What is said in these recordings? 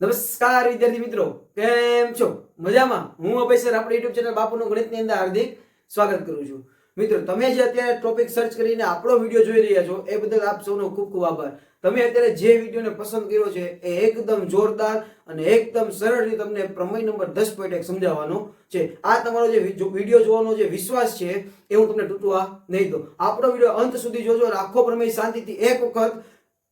નમસ્કાર વિદ્યાર્થી મિત્રો, કેમ છો? મજામાં? હું અભય સર આપણી યુટ્યુબ ચેનલ બાપુનું ગણિતની અંદર હાર્દિક સ્વાગત કરું છું. મિત્રો, તમે જે અત્યારે ટોપિક સર્ચ કરીને આપણો વીડિયો જોઈ રહ્યા છો, એ બદલ આપ સૌનો ખૂબ ખૂબ આભાર. તમે અત્યારે જે વિડીયોને પસંદ કર્યો છે, એ એકદમ જોરદાર અને એકદમ સરળ રીતે તમને પ્રમેય નંબર દસ પોઈન્ટ એક સમજાવવાનો છે. આ તમારો જો વીડિયો જોવાનો જે વિશ્વાસ છે, એ હું તમને તૂટવા નહીં દઉં. આપણો વીડિયો અંત સુધી જોજો અને આખો પ્રમેય શાંતિથી એક વખત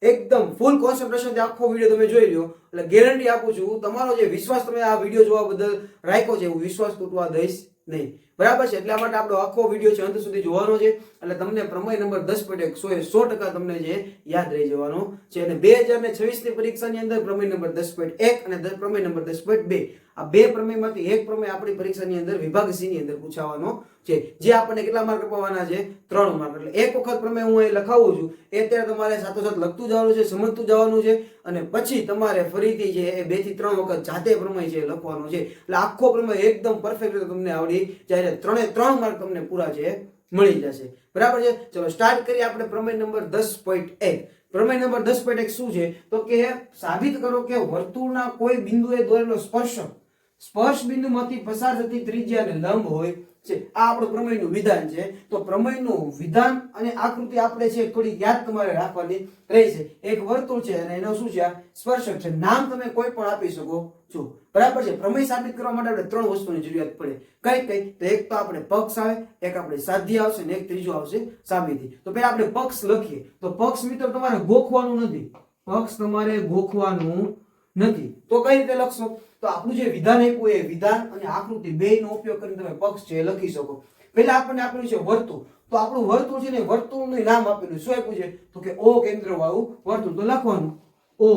એકદમ ફૂલ કોન્સન્ટ્રેશન આખો વીડિયો તમે જોઈ લો એટલે ગેરંટી આપું છું, તમારો જે વિશ્વાસ, તમે આ વીડિયો જોવા બદલ રાખ્યો છે, હું વિશ્વાસ તૂટવા દઈશ નહીં. બરાબર છે? એટલા માટે આપણો આખો વીડિયો છે અંત સુધી જોવાનો છે. એટલે તમને પ્રમેય નંબર દસ પોઈન્ટ એક સો એ સો ટકા તમને જે યાદ રહી જવાનો છે. અને બે હજાર ને છવ્વીસની પરીક્ષાની અંદર પ્રમેય નંબર દસ પોઈન્ટ એક અને પ્રમેય નંબર દસ પોઈન્ટ બે. આ બે પ્રમેયમાંથી એક પ્રમેય આપણી પરીક્ષાની અંદર વિભાગ સી ની અંદર પૂછાવાનો છે. જે આપણને કેટલા માર્ક અપાવવાના છે? ત્રણ માર્ક એટલે એક વખત પ્રમેય હું અહીં લખાવું છું. એ અત્યારે તમારે સાથોસાથ લખતું જવાનું છે, સમજતું જવાનું છે. અને પછી તમારે ફરીથી જે એ બેથી ત્રણ વખત જાતે પ્રમેય છે લખવાનો છે. એટલે આખો પ્રમેય એકદમ પરફેક્ટ તમને આવડી જાય ત્રણે ત્રણ માર્ક તમને પૂરા છે, મળી જશે. બરાબર છે? ચલો સ્ટાર્ટ કરીએ આપણે પ્રમેય નંબર દસ પોઈન્ટ એક. પ્રમેય નંબર દસ પોઈન્ટ એક શું છે? તો કે સાબિત કરો કે વર્તુળના કોઈ બિંદુએ દોરેલો સ્પર્શક સ્પર્શ બિંદુમાંથી પસાર થતી ત્રિજ્યા અને લંબ હોય છે. આ આપણું પ્રમેયનું વિધાન છે. તો પ્રમેયનું વિધાન અને આકૃતિ આપણે છે થોડી યાદ તમારે રાખવાની રહેશે એક વર્તુળ છે અને એનો શું છે સ્પર્શક છે. નામ તમે કોઈ પણ આપી શકો છો. બરાબર છે. પ્રમેય સાબિત કરવા માટે આપણે ત્રણ વસ્તુની જરૂરિયાત પડે. કઈ કઈ? તો એક તો આપણે પક્ષ આવે, એક આપણે સાધ્ય આવશે અને એક ત્રીજો આવશે સાબિતી. તો પહેલા આપણે પક્ષ લખીએ. તો પક્ષ મિત્રો તમારે ગોખવાનું નથી. પક્ષ તમારે ગોખવાનું નથી. તો કઈ રીતે લખશો? તો આપણું જે વિધાન આપ્યું એ વિધાન અને આકૃતિ બે નો ઉપયોગ કરીને તમે પક્ષ છે લખી શકો. પહેલા આપણને આપેલું છે વર્તુળ. તો આપણું વર્તુળ છે ને વર્તુળનું નામ આપેલું. શું આપ્યું છે? તો કે ઓ કેન્દ્ર વાળું વર્તુળ. તો લખવાનું. ઓ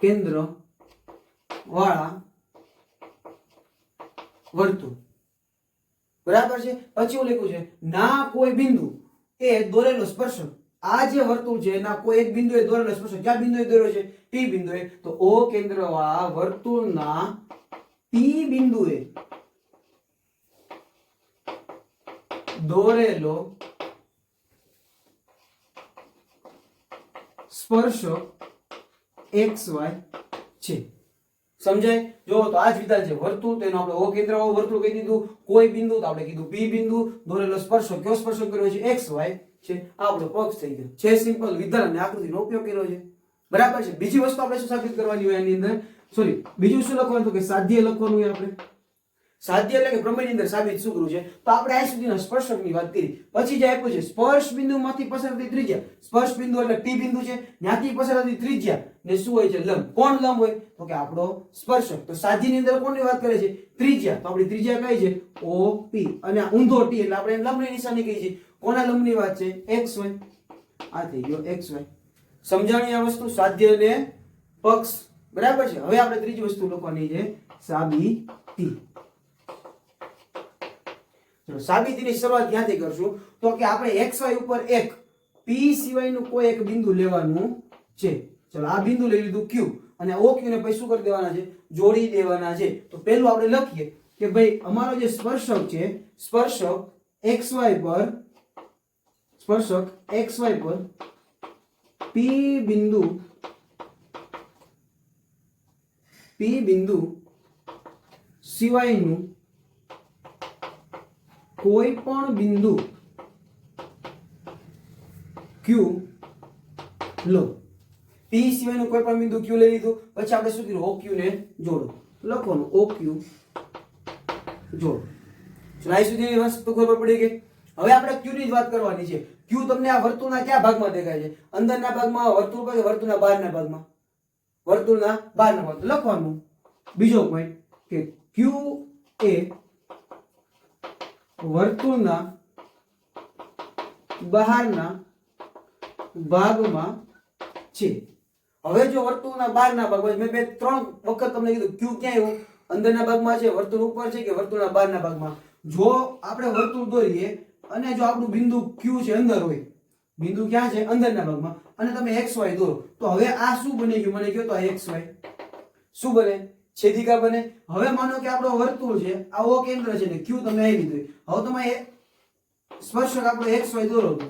કેન્દ્ર વાળા વર્તુળ. બરાબર છે? પછી હું લખ્યું છે? ના કોઈ બિંદુ. એ દોરેલો સ્પર્શક. આ જે વર્તુળ છે, એના કોઈ એક બિંદુએ દોરેલો સ્પર્શક ક્યાં બિંદુએ દોર્યો છે, પી બિંદુએ. તો ઓ કેન્દ્ર વાળા વર્તુળના પી બિંદુએ દોરેલો સ્પર્શક એક્સ વાય છે. સમજાય? જો તો આ જ વિધાન છે, વર્તુળ એનો આપણે ઓ કેન્દ્ર વર્તુળ કહી દીધું. કોઈ બિંદુ, તો આપણે કીધું પી બિંદુ. દોરેલો સ્પર્શક, કયો સ્પર્શક કર્યો છે? એક્સ વાય છે. આપણો પક્ષ થઈ ગયો. છે સિમ્પલ વિધાન અને આકૃતિનો ઉપયોગ કર્યો છે. બરાબર છે. બીજી વસ્તુ આપણે શું સાબિત કરવાની હોય એની અંદર? સોરી બીજું શું લખવાનું તો કે સાધ્ય લખવાનું હોય આપણે? સાધ્ય એટલે કે પ્રમેયની અંદર સાબિત શું કરવું છે? તો આપણે આ સુધીના સ્પર્શકની વાત કરી. પછી જે આપ્યું છે, સ્પર્શ બિંદુમાંથી પસાર થતી ત્રિજ્યા. સ્પર્શ બિંદુ એટલે ટી બિંદુ છે. ત્યાંથી પસાર થતી ત્રિજ્યા. ને શું હોય છે? લંબ. કોણ લંબ હોય? તો કે આપણો સ્પર્શક. તો સાધ્યની અંદર કોની વાત કરે છે? ત્રિજ્યા. તો આપણી ત્રિજ્યા કઈ છે? ઓ, પી. અને ઊંધો ટી એટલે આપણે લંબની નિશાની કહી છે કોના લંબની વાત છે? એક્સ વાય આ થઈ ગયો એક્સ વાય સમજાણી આ વસ્તુ સાધ્ય અને પક્ષ. બરાબર છે? હવે આપણે ત્રીજી વસ્તુ લખવાની છે સાબિતી. ચલો, સાબિતીની શરૂઆત ક્યાંથી કરશું? તો કે આપણે એક્સ વાય ઉપર એક પી સિવાયનું કોઈ એક બિંદુ લેવાનું છે. ચલો, આ બિંદુ લઈ લીધું ક્યુ અને ઓ ક્યુ ને પછી શું કરી દેવાના છે? જોડી દેવાના છે. તો પહેલું આપણે લખીએ કે ભાઈ, અમારો જે સ્પર્શક છે, સ્પર્શક એક્સ વાય પર સ્પર્શક એક્સ વાય પર પી બિંદુ પી બિંદુ સિવાયનું કોઈ પણ બિંદુ ક્યુ લો. પી સિવાયનું કોઈ પણ બિંદુ ક્યુ લઈ લીધું. પછી આપણે શું કર્યું ઓ ક્યુ ને જોડો. લખવાનું ઓ ક્યુ જોડો. ચલો અહીં સુધીની વસ્તુ ખબર પડી ગઈ. હવે આપણે ક્યુ ની જ વાત કરવાની છે. ક્યુ તમને આ વર્તુળના કયા ભાગમાં દેખાય છે? અંદરના ભાગમાં વર્તુળ પર વર્તુળના બહારના ભાગમાં? વર્તુળના બહારના ભાગ. લખવાનું. બીજો પોઈન્ટ કે ક્યુ એ વર્તુળના બહારના ભાગમાં છે. હવે જો વર્તુળના બહારના ભાગમાં મેં બે ત્રણ વખત તમને કીધું, ક્યુ ક્યાં એવું અંદરના ભાગમાં છે, વર્તુળ ઉપર છે કે વર્તુળના બહારના ભાગમાં? જો આપણે વર્તુળ દોરીએ અને જો આપણું બિંદુ ક્યુ છે અંદર હોય, બિંદુ ક્યાં છે? અંદરના ભાગમાં. અને તમે એક્સ દોરો. તો હવે આ શું બની ગયું? મને કહો તો એક્સ શું બને? છેદિકા બને. હવે માનો કે આપણો વર્તુળ છે આ ઓ કેન્દ્ર છે ને ક્યુ તમે આવી લીધું. હવે તમે સ્પર્શક આપણો એક્સ વાય દોરો તો.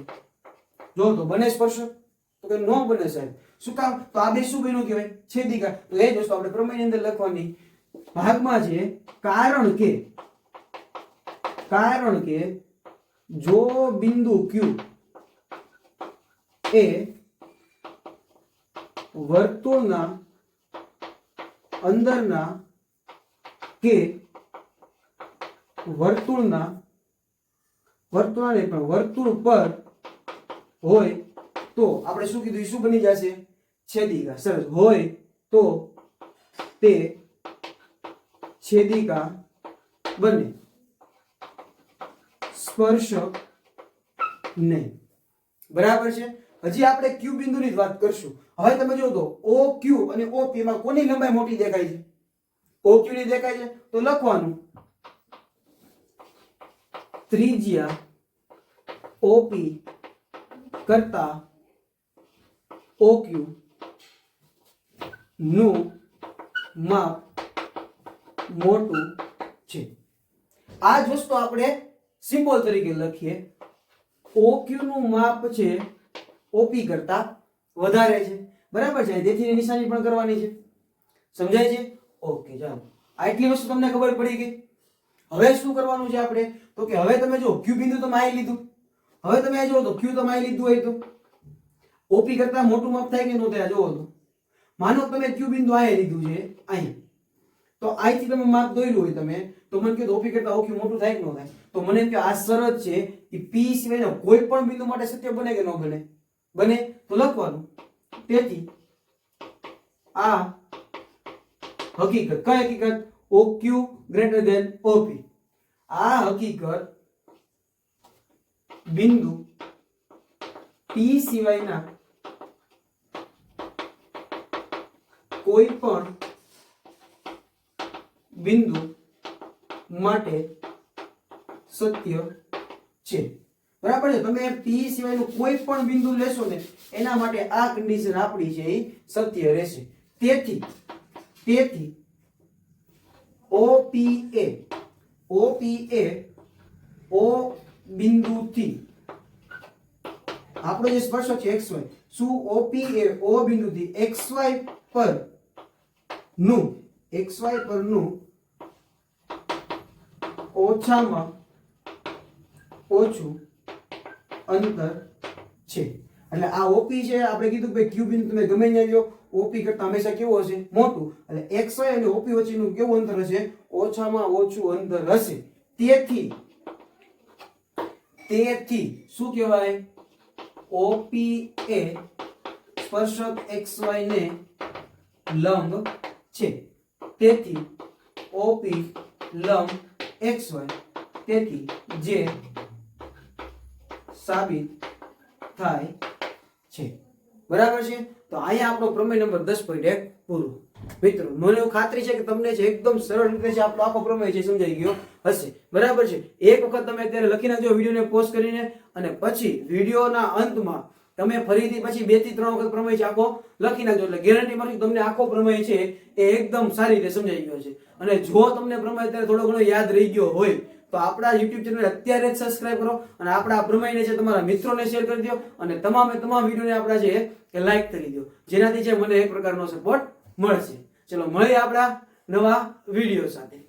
જો તો બને સ્પર્શક? તો કે નો બને સાહેબ. શું કામ? તો આ બે શું બન્યું કહેવાય? છેદિકા. તો એ દોસ્તો આપણે પ્રમેયની અંદર લખવાની ભાગમાં છે, કારણ કે કારણ કે જો બિંદુ ક્યુ એ વર્તુળના અંદરના કે વર્તુળના, વર્તુળને પણ વર્તુળ પર હોય તો આપણે શું કીધું? શું બની જશે? છેદિકા. સરસ. હોય તો તે છેદિકા બને. સ્પર્શક નહીં. બરાબર છે? હજી આપણે ક્યુ બિંદુની જ વાત કરશું. હવે તમે જો તો ઓ ક્યુ અને ઓ પી માં કોની લંબાઈ મોટી દેખાય છે? ઓ ક્યુ ની દેખાય છે? તો લખવાનું ત્રિજ્યા ઓપી કરતા ક્યુ નું માપ મોટું છે. આ જ વસ્તુ આપણે સિમ્બોલ તરીકે લખીએ. ઓક્યુ નું માપ છે ઓપી કરતા વધારે છે. બરાબર છે? તેથી નિશાની પણ કરવાની છે. સમજાય છે? ઓકે ચાલો. આટલી વસ્તુ તમને ખબર પડી ગઈ. હવે શું કરવાનું છે આપણે? તો કે હવે તમે જો ક્યુ બિંદુ તમે અહીં લીધું. હવે તમે જુઓ તો ક્યુ તમે અહીં લીધું હોય તો. ઓપી કરતા મોટું માપ થાય કે ન થાય જુઓ તો. માનો તમે ક્યુ બિંદુ આવી લીધું છે અહીં તો અહીંથી તમે માપ દોર્યું હોય તમે, તો મને કીધું ઓપી કરતા ઓકી મોટું થાય કે ન થાય? તો મને કે આ શરત છે એ P સિવાયના કોઈ પણ બિંદુ માટે સત્ય બને કે ન બને? બને? તો લખવાનું. તેથી, આ હકીકત, કઈ હકીકત? OQ ગ્રેટર ધેન OP આ હકીકત બિંદુ P સિવાયના કોઈ પણ બિંદુ માટે સત્ય છે. બરાબર છે? તમે પી સિવાયનું કોઈ પણ બિંદુ લેશો ને, એના માટે આ કન્ડિશન આપણી છે એ સત્ય રહેશે. તેથી તેથી ઓપીએ ઓપીએ ઓ બિંદુથી, આપણો જે સ્પર્શક છે એક્સ વાય શું OP એ ઓ બિંદુથી વાય પરનું એક્સ વાય પરનું ઓછામાં ઓછું અંતર છે. એટલે આ ઓપી છે, આપણે કીધું કે ક્યુ બિંદુ તમે ગમે ત્યાં લો ઓપી કરતા હંમેશા કેવું હશે? મોટું. એટલે એક્સ, વાય અને ઓપી વચ્ચેનું કેવું અંતર હશે? ઓછામાં ઓછું અંતર હશે. તેથી તેથી શું કહેવાય? ઓપી એ સ્પર્શક એક્સ, વાય ને લંબ છે. તેથી, ઓપી લંબ એક્સ વાય તેથી જે સાબિત થાય છે. બરાબર છે? તો અહીંયા આપણો પ્રમેય નંબર દસ પોઈન્ટ એક પૂરો. મિત્રો, મને ખાતરી છે કે તમને છે એકદમ સરળ રીતે છે આપણો આખો પ્રમેય છે સમજાઈ ગયો હશે. બરાબર છે? એક વખત તમે અત્યારે લખી નાખજો વિડીયોને પોસ્ટ કરીને અને પછી વિડીયોના અંતમાં તમે ફરીથી પછી બેથી ત્રણ વખત પ્રમેય છે, આખો લખી નાખજો. એટલે ગેરંટી મળશે તમને આખો પ્રમેય છે એ એકદમ સારી રીતે સમજાઈ ગયો છે. અને જો તમને પ્રમેય અત્યારે થોડો ઘણો યાદ રહી ગયો હોય, તો આપણા યુટ્યુબ ચેનલ અત્યારે જ સબસ્ક્રાઇબ કરો અને આપણા પ્રમેયને છે તમારા મિત્રોને શેર કરી દો અને તમામે તમામ વિડીયોને આપણા છે એ લાઈક કરી દો. જેનાથી છે મને એક પ્રકારનો સપોર્ટ મળશે. ચલો મળીએ આપણા નવા વીડિયો સાથે.